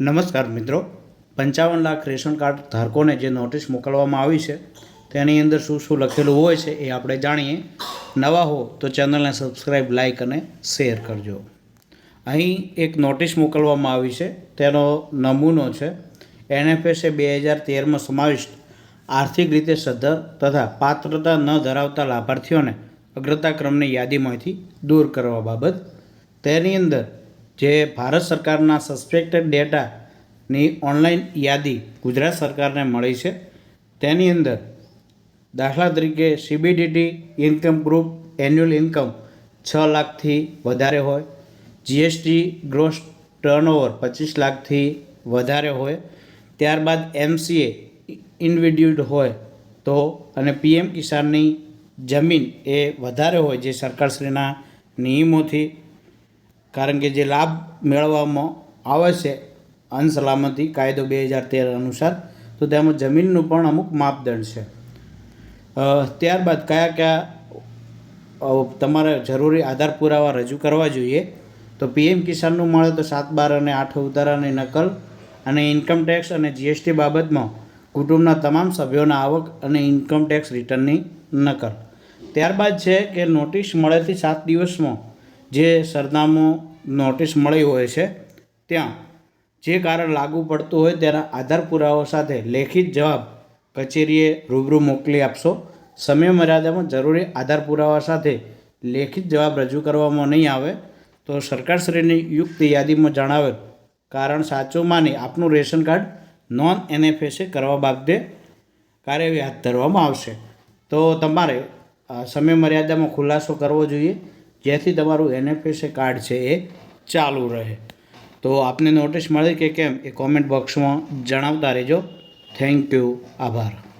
નમસ્કાર મિત્રો. પંચાવન લાખ રેશન કાર્ડ ધારકોને જે નોટિસ મોકલવામાં આવી છે, તેની અંદર શું શું લખેલું હોય છે એ આપણે જાણીએ. નવા હો તો ચેનલને સબસ્ક્રાઈબ લાઇક અને શેર કરજો. અહીં એક નોટિસ મોકલવામાં આવી છે, તેનો નમૂનો છે. એનએફએસએ બે હજાર તેરમાં સમાવિષ્ટ આર્થિક રીતે સદ્ધર તથા પાત્રતા ન ધરાવતા લાભાર્થીઓને અગ્રતાક્રમની યાદીમાંથી દૂર કરવા બાબત. તેની અંદર જે ભારત સરકારના સસ્પેક્ટેડ ડેટાની ઓનલાઈન યાદી ગુજરાત સરકારને મળી છે. તેની અંદર દાખલા તરીકે CBDT income group annual income છ લાખથી વધારે હોય જીએસટી ગ્રોસ ટર્નઓવર પચીસ લાખથી વધારે હોય, ત્યારબાદ એમસીએ ઇન્વિડ્યુડ હોય તો અને પીએમ કિસાનની જમીન એ વધારે હોય જે સરકારશ્રીના નિયમોથી કારણ કે જે લાભ મેળવવામાં આવે છે અનસલામતી કાયદો બે હજાર તેર અનુસાર, તો તેમાં જમીનનું પણ અમુક માપદંડ છે. ત્યારબાદ કયા કયા તમારે જરૂરી આધાર પુરાવા રજૂ કરવા જોઈએ? તો પીએમ કિસાનનું મળે તો સાત બાર અને આઠ ઉતારાની નકલ અને ઇન્કમ ટેક્સ અને જીએસટી બાબતમાં કુટુંબના તમામ સભ્યોના આવક અને ઇન્કમ ટેક્સ રિટર્નની નકલ. ત્યારબાદ છે કે નોટિસ મળેથી સાત દિવસમાં જે સરનામું નોટિસ મળી હોય છે, ત્યાં જે કારણ લાગુ પડતું હોય તેના આધાર પુરાવા સાથે લેખિત જવાબ કચેરીએ રૂબરૂ મોકલી આપશો. સમય મર્યાદામાં જરૂરી આધાર પુરાવા સાથે લેખિત જવાબ રજૂ કરવામાં નહીં આવે તો સરકારશ્રીની યુક્ત યાદીમાં જણાવેલ કારણ સાચું માની આપનું રેશન કાર્ડ નોન એનએફએસએ કરવા બાબતે કાર્યવાહી હાથ ધરવામાં આવશે. તો તમારે સમય મર્યાદામાં ખુલાસો કરવો જોઈએ. જેથી તમારું એનએફએસએ કાર્ડ છે એ ચાલુ રહે. તો આપને નોટિસ મળી કે કેમ એ કોમેન્ટ બોક્સમાં જણાવતા રહેજો. થેન્ક યુ આભાર.